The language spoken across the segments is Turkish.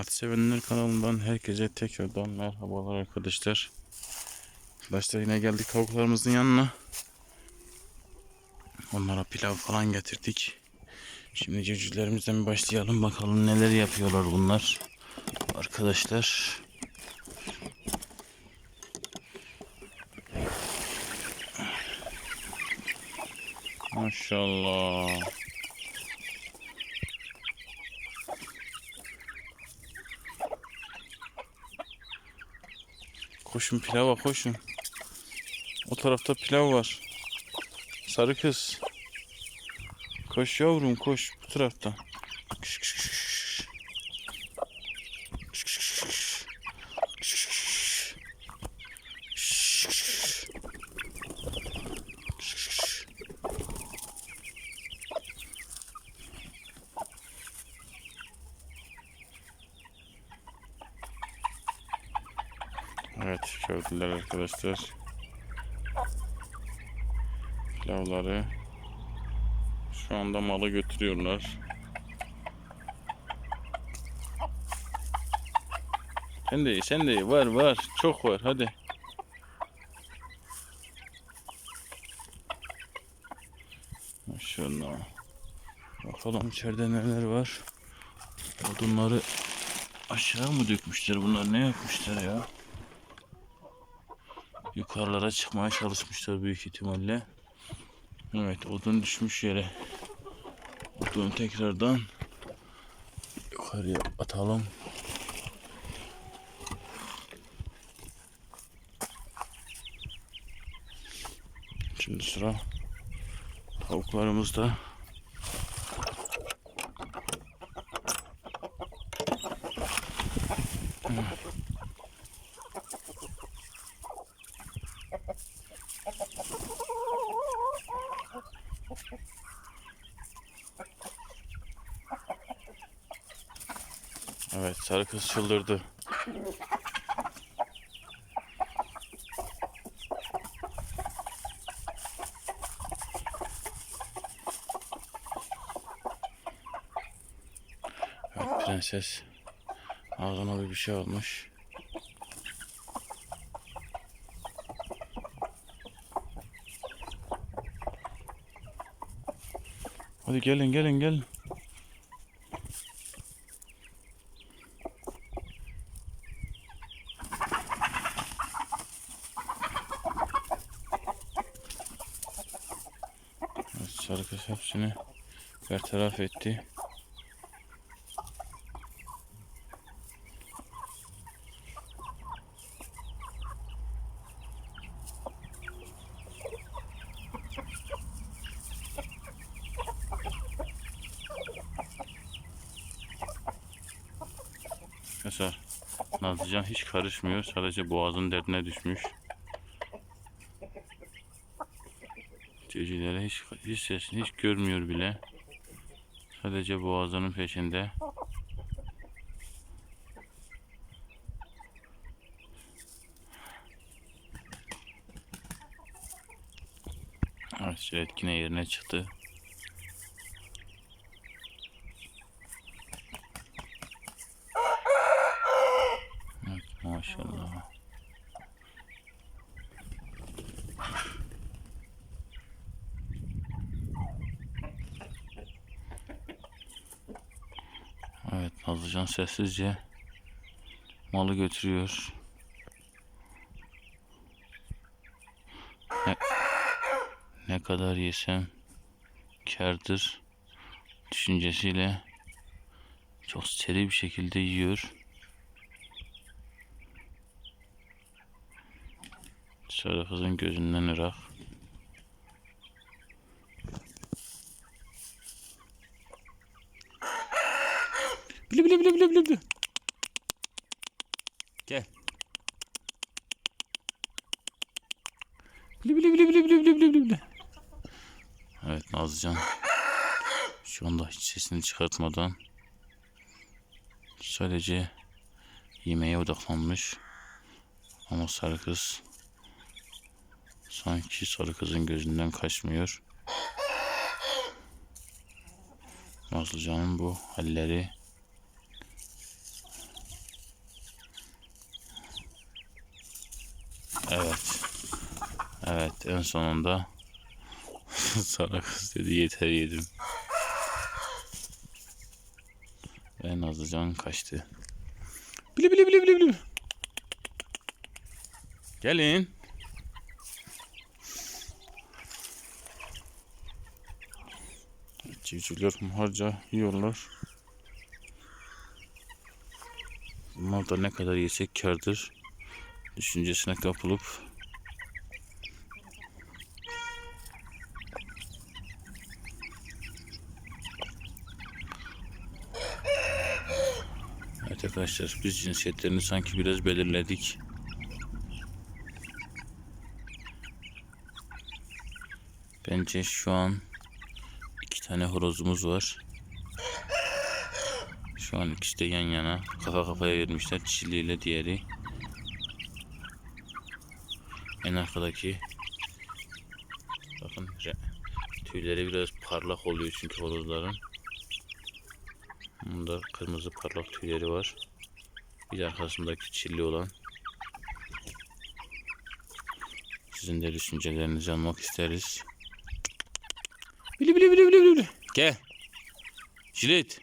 At Sevenler kanalından herkese tekrardan merhabalar arkadaşlar. Arkadaşlar yine geldik tavuklarımızın yanına. Onlara pilav falan getirdik. Şimdi civcivlerimizden bir başlayalım bakalım neler yapıyorlar bunlar. Arkadaşlar. Maşallah. Koşun pilava koşun. O tarafta pilav var. Sarı kız. Koş yavrum koş bu tarafta. Kış, kış, kış, kış. Kış, kış, kış, kış. Kış, kış, kış. Kış, kış, kış. Kış, kış, kış. Evet gördüler arkadaşlar. Pilavları şu anda malı götürüyorlar. Sen de sen de. Var var. Çok var. Hadi. Maşallah. Bakalım içeride neler var. Odunları aşağı mı dökmüşler? Bunlar ne yapmışlar ya? Yukarılara çıkmaya çalışmışlar büyük ihtimalle. Evet odun düşmüş yere. Odunu tekrardan yukarıya atalım. Şimdi sıra tavuklarımızda. Evet sarı kız çıldırdı. Evet prenses ağzına bir şey almış. Hadi gelin gelin gelin. Evet, hepsini bertaraf etti. Mesela Nazlıcan hiç karışmıyor. Sadece boğazın derdine düşmüş. Civcivlere hiç, hiç sesini hiç görmüyor bile. Sadece boğazının peşinde. Evet, jilet yine yerine çıktı. Evet, maşallah. Evet Nazlıcan sessizce malı götürüyor. Ne, ne kadar yesem kârdır düşüncesiyle çok seri bir şekilde yiyor. Sarı kızın gözünden ırak. Bili bili bili bili bili bili. Gel. Bili bili bili bili bili bili bili bili. Evet Nazlıcan. Şu anda hiç sesini çıkartmadan sadece yemeğe odaklanmış. Ama sarı kız sanki sarı kızın gözünden kaçmıyor. Nazlıcan'ın bu halleri En sonunda Sarı kız dedi yeter yedim. Ve Nazlıcan kaçtı. Bili bili bili bili bili. Gelin. Civcivler harca yiyorlar. Bunlar da ne kadar yesek kardır. Düşüncesine kapılıp Evet arkadaşlar biz cinsiyetlerini sanki biraz belirledik. Bence şu an iki tane horozumuz var. Şu an ikisi de yan yana kafa kafaya vermişler. Çili ile diğeri. En arkadaki bakın tüyleri biraz parlak oluyor çünkü horozların. Bunda kırmızı parlak tüyleri var. Bir de arkasındaki çilli olan. Sizin de düşüncelerinizi almak isteriz. Bili bili bili bili bili. Gel. Jilet.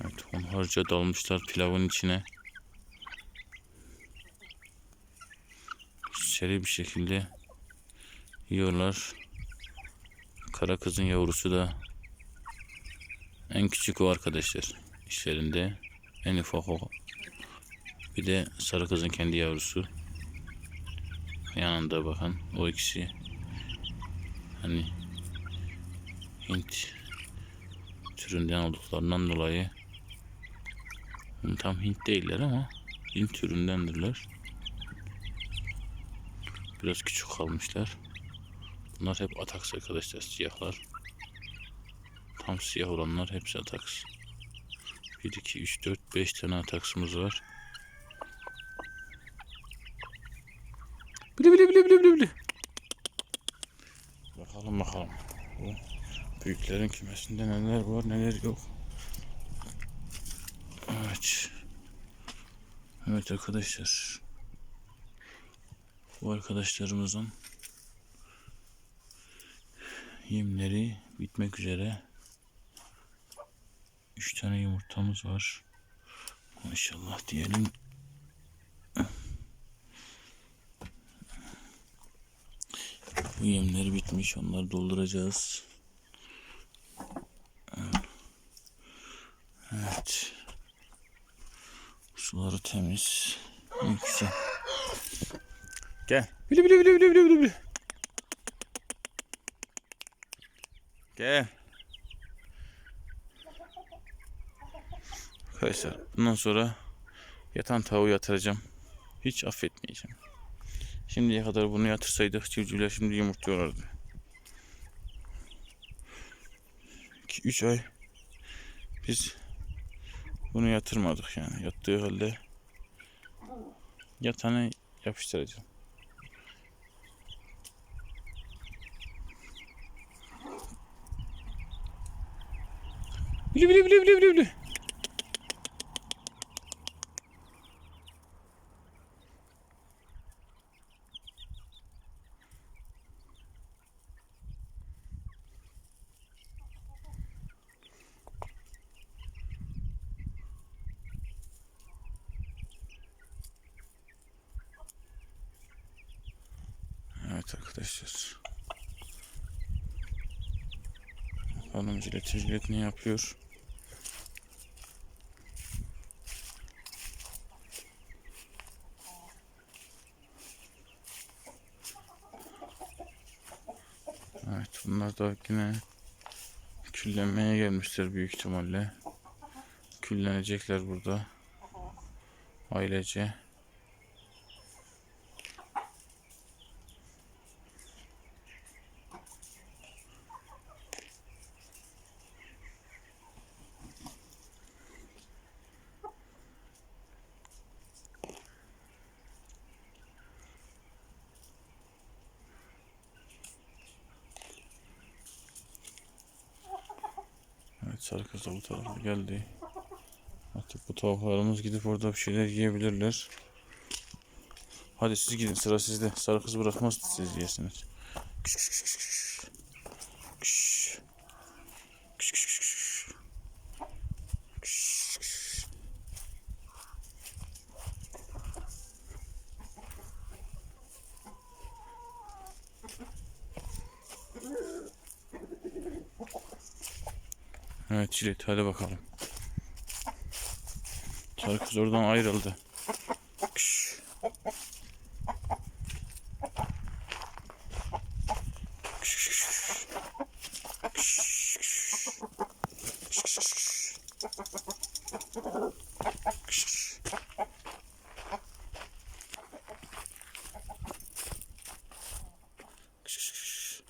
Evet, onlarca dalmışlar pilavın içine. Seri bir şekilde yiyorlar. Kara kızın yavrusu da en küçük o arkadaşlar. İşlerinde en ufak o. Bir de sarı kızın kendi yavrusu. Yanında bakın o ikisi. Hani Hint türünden olduklarından dolayı tam Hint değiller ama Hint türündendirler. Biraz küçük kalmışlar. Bunlar hep ataks arkadaşlar siyahlar. Tam siyah olanlar hepsi ataks. 1, 2, 3, 4, 5 tane ataksımız var. Bili bili bili bili bili bili. Bakalım bakalım. Bu büyüklerin kümesinde neler var neler yok. Evet. Evet arkadaşlar. Bu arkadaşlarımızın yemleri bitmek üzere. Üç tane yumurtamız var. Maşallah diyelim. Bu yemleri bitmiş. Onları dolduracağız. Evet. Suları temiz. İyi güzel. Gel. Bili bili bili bili bili bili. Gel. Arkadaşlar bundan sonra yatan tavuğu yatıracağım. Hiç affetmeyeceğim. Şimdiye kadar bunu yatırsaydık civcivler şimdi yumurtluyorlardı. 2-3 ay biz bunu yatırmadık yani. Yattığı halde yatağına yapıştıracağım. Bili bili bili bili bili bili. Evet arkadaşlar. Jilet jilet ne yapıyor? Evet bunlar da yine küllenmeye gelmişler büyük ihtimalle. Küllenecekler burada. Ailece. Evet sarı kız da bu tarafa geldi. Artık bu tavuklarımız gidip orada bir şeyler yiyebilirler. Hadi siz gidin sıra sizde. Sarı kız bırakmaz siz kış, kış, kış. Kış. Kış, kış, kış, kış. Kış, kış. Çilet hadi bakalım. Sarı kız oradan ayrıldı. Kış. Kış, kış, kış. Kış, kış. Kış, kış, kış. Kış, kış. Kış, kış, kış.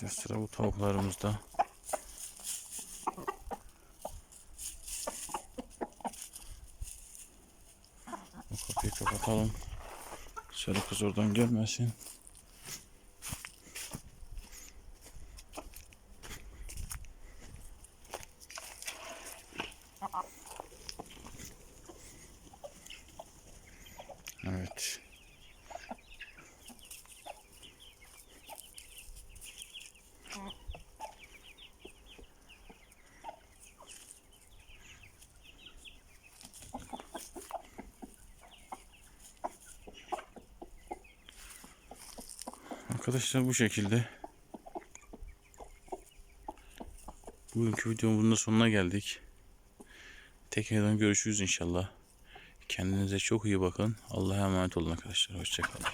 Arkadaşlar sıra bu tavuklarımızda. Bu kapıyı kapatalım. Sarı kız oradan gelmesin. Arkadaşlar bu şekilde. Bugünkü videomun sonuna geldik. Tekrardan görüşürüz inşallah. Kendinize çok iyi bakın. Allah'a emanet olun arkadaşlar. Hoşçakalın.